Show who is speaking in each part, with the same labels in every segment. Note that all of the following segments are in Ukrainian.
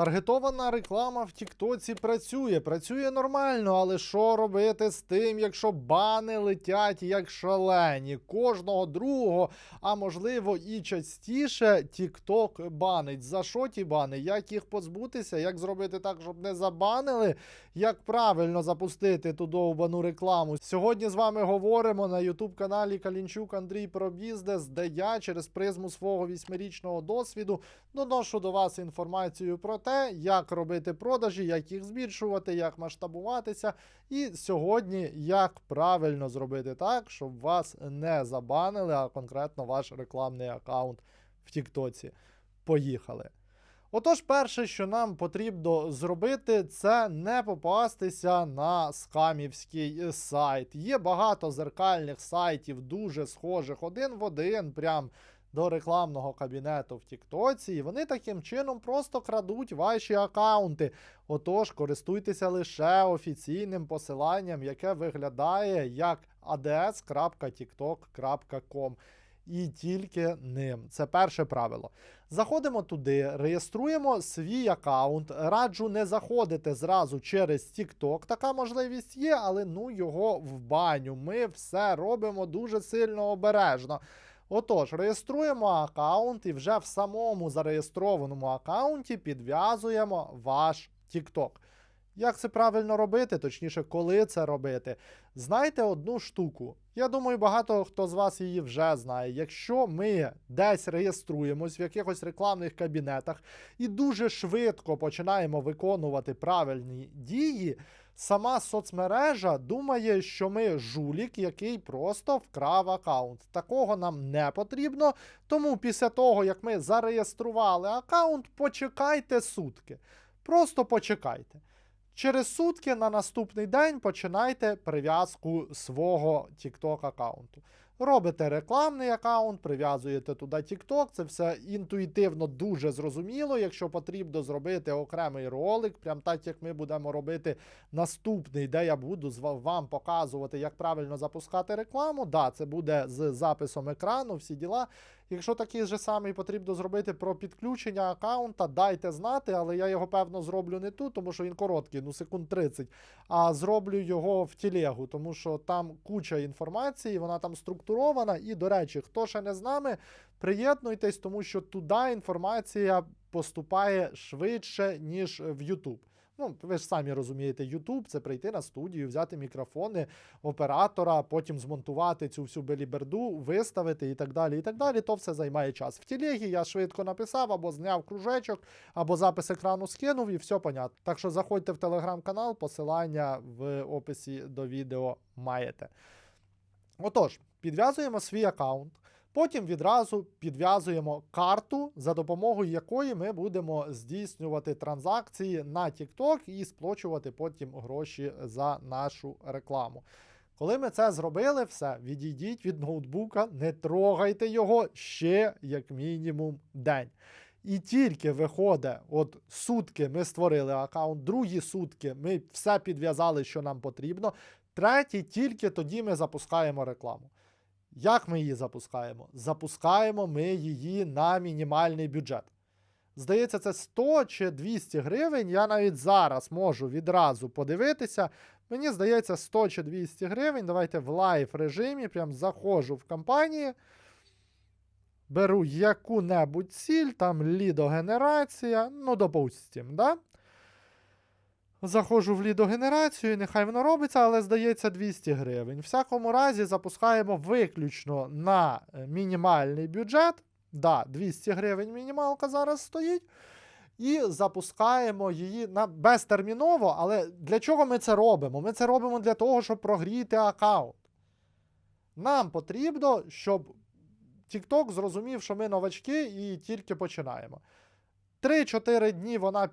Speaker 1: Таргетована реклама в Тіктоці працює, працює нормально, але що робити з тим, якщо бани летять як шалені? Кожного другого, а можливо і частіше, Тікток банить. За що ті бани? Як їх позбутися? Як зробити так, щоб не забанили? Як правильно запустити ту довбану рекламу? Сьогодні з вами говоримо на Ютуб каналі Калінчук Андрій про бізнес, де я через призму свого вісьмирічного досвіду доношу до вас інформацію про те, як робити продажі, як їх збільшувати, як масштабуватися. І сьогодні як правильно зробити так, щоб вас не забанили, а конкретно ваш рекламний аккаунт в Тіктоці. Поїхали. Отож, перше, що нам потрібно зробити, це не попастися на скамівський сайт. Є багато зеркальних сайтів, дуже схожих один в один, прям до рекламного кабінету в Тіктоці, і вони таким чином просто крадуть ваші акаунти. Отож, користуйтеся лише офіційним посиланням, яке виглядає як ads.tiktok.com. І тільки ним. Це перше правило. Заходимо туди, реєструємо свій аккаунт. Раджу не заходити зразу через TikTok. Така можливість є, але ну його в баню. Ми все робимо дуже сильно обережно. Отож, реєструємо аккаунт і вже в самому зареєстрованому аккаунті підв'язуємо ваш TikTok. Як це правильно робити, точніше, коли це робити? Знайте одну штуку. Я думаю, багато хто з вас її вже знає. Якщо ми десь реєструємось в якихось рекламних кабінетах і дуже швидко починаємо виконувати правильні дії, сама соцмережа думає, що ми жулік, який просто вкрав аккаунт. Такого нам не потрібно. Тому після того, як ми зареєстрували аккаунт, почекайте сутки. Просто почекайте. Через сутки на наступний день починайте прив'язку свого TikTok аккаунту. Робите рекламний аккаунт, прив'язуєте туди TikTok, це все інтуїтивно дуже зрозуміло. Якщо потрібно зробити окремий ролик, прям так як ми будемо робити наступний, де я буду вам показувати, як правильно запускати рекламу. Да, це буде з записом екрану, всі діла. Якщо такий же самий потрібно зробити про підключення аккаунта, дайте знати, але я його певно зроблю не тут, тому що він короткий, ну секунд 30, а зроблю його в телегу, тому що там куча інформації, вона там структурована. І, до речі, хто ще не з нами, приєднуйтесь, тому що туди інформація поступає швидше, ніж в YouTube. Ну, ви ж самі розумієте, YouTube це прийти на студію, взяти мікрофони оператора, потім змонтувати цю всю беліберду, виставити і так далі. І так далі. То все займає час. В телегі я швидко написав або зняв кружечок, або запис екрану скинув, і все понятно. Так що заходьте в телеграм-канал, посилання в описі до відео маєте. Отож, підв'язуємо свій аккаунт. Потім відразу підв'язуємо карту, за допомогою якої ми будемо здійснювати транзакції на TikTok і сплачувати потім гроші за нашу рекламу. Коли ми це зробили, все, відійдіть від ноутбука, не трогайте його ще як мінімум день. І тільки виходить, от сутки ми створили аккаунт, другі сутки ми все підв'язали, що нам потрібно. Треті, тільки тоді ми запускаємо рекламу. Як ми її запускаємо? Запускаємо ми її на мінімальний бюджет. Здається, це 100 чи 200 гривень. Я навіть зараз можу відразу подивитися. Мені здається, 100 чи 200 гривень. Давайте в лайв режимі, прям заходжу в компанії. Беру яку-небудь ціль, там лідогенерація, ну, допустим, да? Заходжу в лідогенерацію, нехай воно робиться, але здається 200 гривень. В всякому разі, запускаємо виключно на е, мінімальний бюджет. Да, 200 гривень мінімалка зараз стоїть. І запускаємо її на безтерміново. Але для чого ми це робимо? Ми це робимо для того, щоб прогріти аккаунт. Нам потрібно, щоб TikTok зрозумів, що ми новачки і тільки починаємо. 3-4 дні вона е,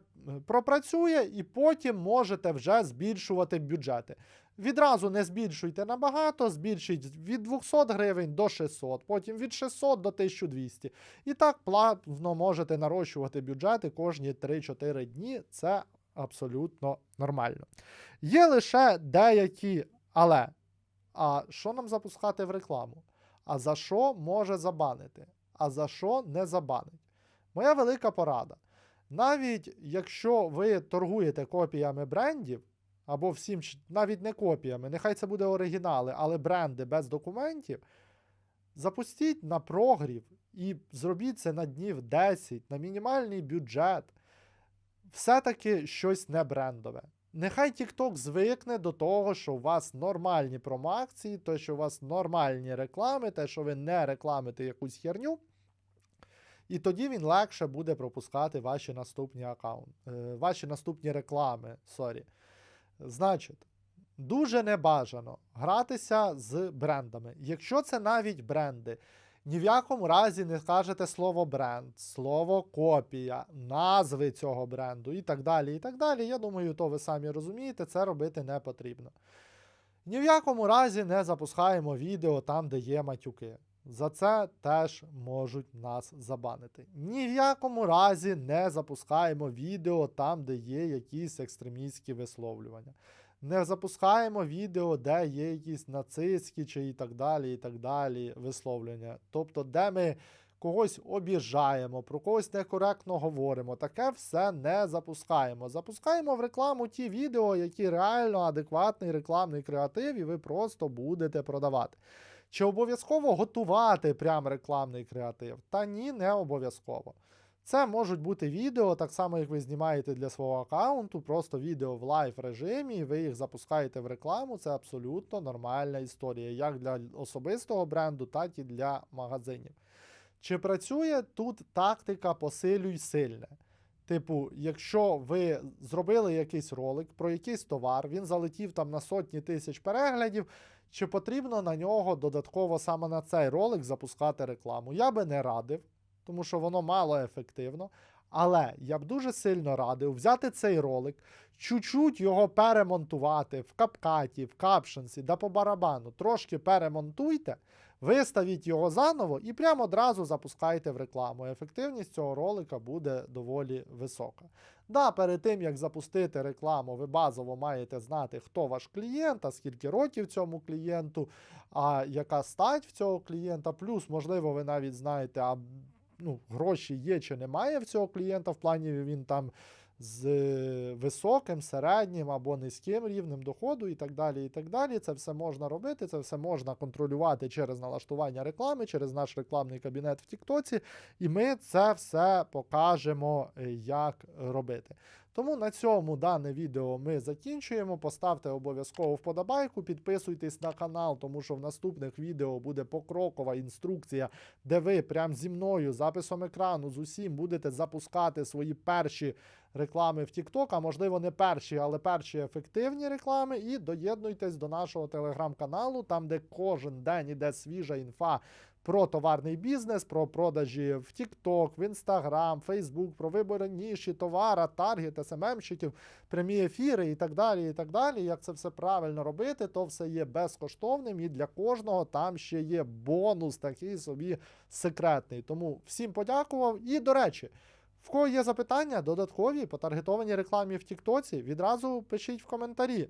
Speaker 1: пропрацює, і потім можете вже збільшувати бюджети. Відразу не збільшуйте набагато, збільшіть від 200 гривень до 600, потім від 600 до 1200. І так плавно можете нарощувати бюджети кожні 3-4 дні. Це абсолютно нормально. Є лише деякі, але а що нам запускати в рекламу? А за що може забанити? А за що не забанить? Моя велика порада. Навіть якщо ви торгуєте копіями брендів, або всім, навіть не копіями, нехай це буде оригінали, але бренди без документів, запустіть на прогрів і зробіть це на днів 10, на мінімальний бюджет. Все-таки щось не брендове. Нехай TikTok звикне до того, що у вас нормальні промоакції, то, що у вас нормальні реклами, те, що ви не рекламите якусь херню. І тоді він легше буде пропускати ваші наступні аккаунти, ваші наступні реклами. Сорі. Значить, дуже небажано гратися з брендами. Якщо це навіть бренди, ні в якому разі не скажете слово бренд, слово копія, назви цього бренду і так далі. і так далі. Я думаю, то ви самі розумієте, це робити не потрібно. Ні в якому разі не запускаємо відео там, де є матюки. За це теж можуть нас забанити. Ні в якому разі не запускаємо відео там, де є якісь екстремістські висловлювання. Не запускаємо відео, де є якісь нацистські чи і так далі, і так далі висловлення. Тобто, де ми когось обіжаємо, про когось некоректно говоримо. Таке все не запускаємо. Запускаємо в рекламу ті відео, які реально адекватний рекламний креатив, і ви просто будете продавати. Чи обов'язково готувати прям рекламний креатив? Та ні, не обов'язково. Це можуть бути відео, так само, як ви знімаєте для свого аккаунту, просто відео в лайв режимі, і ви їх запускаєте в рекламу. Це абсолютно нормальна історія, як для особистого бренду, так і для магазинів. Чи працює тут тактика посилюй сильне? Типу, якщо ви зробили якийсь ролик про якийсь товар, він залетів там на сотні тисяч переглядів, чи потрібно на нього додатково саме на цей ролик запускати рекламу? Я би не радив, тому що воно мало ефективно. Але я б дуже сильно радив взяти цей ролик, чуть-чуть його перемонтувати в капкаті, в капшенсі, да по барабану. Трошки перемонтуйте, виставіть його заново і прямо одразу запускайте в рекламу. Ефективність цього ролика буде доволі висока. Да, перед тим як запустити рекламу, ви базово маєте знати, хто ваш клієнт, а скільки років цьому клієнту, а яка стать в цього клієнта. Плюс, можливо, ви навіть знаєте, а ну, гроші є чи немає в цього клієнта, в плані він там з високим, середнім або низьким рівнем доходу і так далі. і так далі. Це все можна робити, це все можна контролювати через налаштування реклами, через наш рекламний кабінет в Тіктоці, і ми це все покажемо, е, як робити. Тому на цьому дане відео ми закінчуємо. Поставте обов'язково вподобайку, підписуйтесь на канал, тому що в наступних відео буде покрокова інструкція, де ви прямо зі мною, записом екрану, з усім будете запускати свої перші реклами в TikTok, а можливо не перші, але перші ефективні реклами. І доєднуйтесь до нашого телеграм-каналу, там де кожен день іде свіжа інфа. Про товарний бізнес, про продажі в TikTok, в Instagram, Facebook, про вибори ніші, товара, таргет, СММщиків, прямі ефіри і так далі. і так далі. Як це все правильно робити, то все є безкоштовним і для кожного там ще є бонус, такий собі секретний. Тому всім подякував. І, до речі, в кого є запитання додаткові по таргетованій рекламі в Тіктоці, відразу пишіть в коментарі.